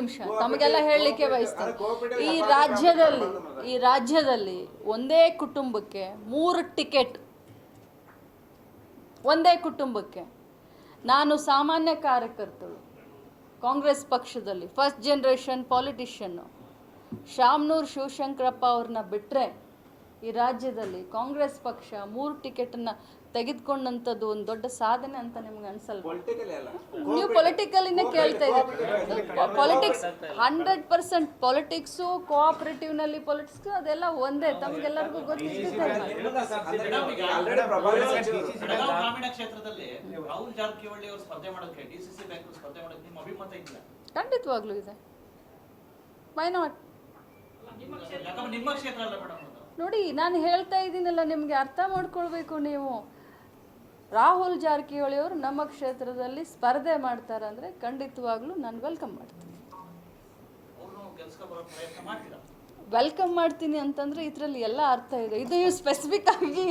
ನಿಮಿಷ. ತಮಗೆಲ್ಲ ಹೇಳಲಿಕ್ಕೆ ಬಯಸ್ತೇನೆ. ಈ ರಾಜ್ಯದಲ್ಲಿ ಈ ರಾಜ್ಯದಲ್ಲಿ ಒಂದೇ ಕುಟುಂಬಕ್ಕೆ ಮೂರು ಟಿಕೆಟ್. ಒಂದೇ ಕುಟುಂಬಕ್ಕೆ. ನಾನು ಸಾಮಾನ್ಯ ಕಾರ್ಯಕರ್ತರು ಕಾಂಗ್ರೆಸ್ ಪಕ್ಷದಲ್ಲಿ first generation politician Shamanur Shivashankarappa ಅವ್ರನ್ನ ಬಿಟ್ಟರೆ ಈ ರಾಜ್ಯದಲ್ಲಿ ಕಾಂಗ್ರೆಸ್ ಪಕ್ಷ ಮೂರು ಟಿಕೆಟನ್ನು ತೆಗೆದುಕೊಂಡಂಥದ್ದು ಒಂದು ದೊಡ್ಡ ಸಾಧನೆ ಅಂತ ನಿಮ್ಗೆ ಅನ್ಸಲ್ಲ ಪೊಲಿಟಿಕಲಿ ಅಲ್ಲ. ನೀವು ಪೊಲಿಟಿಕಲಿನೇ ಕೇಳ್ತಾ ಇದ್ದೀರಿ. ಪೊಲಿಟಿಕ್ಸ್ ಹಂಡ್ರೆಡ್ ಪರ್ಸೆಂಟ್ ಪೊಲಿಟಿಕ್ಸು ಕೋಆಪರೇಟಿವ್ನಲ್ಲಿ ಪೊಲಿಟಿಕ್ಸ್ ಅದೆಲ್ಲ ಒಂದೇ ತಮಗೆಲ್ಲರಿಗೂ ಗೊತ್ತಿದೆ ಆಲ್ರೆಡಿ ಪ್ರಭಾವಿ ಸಚಿವರು ಬೆಳಗಾವಿ ಗ್ರಾಮೀಣ ಕ್ಷೇತ್ರದಲ್ಲಿ ರಾಹುಲ್ ಜಾರಕಿಹೊಳಿ ಅವರು ಸ್ಪರ್ಧೆ ಮಾಡೋಕೆ ಡಿಸಿಸಿ ಬ್ಯಾಂಕ್ ಸ್ಪರ್ಧೆ ಮಾಡೋಕೆ ನಿಮ್ಮ ಅಭಿಮತ ಇಲ್ಲ. ಖಂಡಿತವಾಗ್ಲೂ ಇದೆ. ವೈ ನಾಟ್ ನಿಮ್ಮ ಕ್ಷೇತ್ರ ಅಲ್ಲ ಮೇಡಮ್. ನೋಡಿ ನಾನು ಹೇಳ್ತಾ ಇದ್ದೀನಲ್ಲ ನಿಮಗೆ ಅರ್ಥ ಮಾಡ್ಕೊಳ್ಬೇಕು ನೀವು. ರಾಹುಲ್ ಜಾರಕಿಹೊಳಿ ಅವರು ನಮ್ಮ ಕ್ಷೇತ್ರದಲ್ಲಿ ಸ್ಪರ್ಧೆ ಮಾಡ್ತಾರೆ ಅಂದರೆ ಖಂಡಿತವಾಗ್ಲೂ ನಾನು ವೆಲ್ಕಮ್ ಮಾಡ್ತೀನಿ. ವೆಲ್ಕಮ್ ಮಾಡ್ತೀನಿ ಅಂತಂದ್ರೆ ಇದರಲ್ಲಿ ಎಲ್ಲ ಅರ್ಥ ಇದೆ. ಇದು ಸ್ಪೆಸಿಫಿಕ್ ಆಗಿ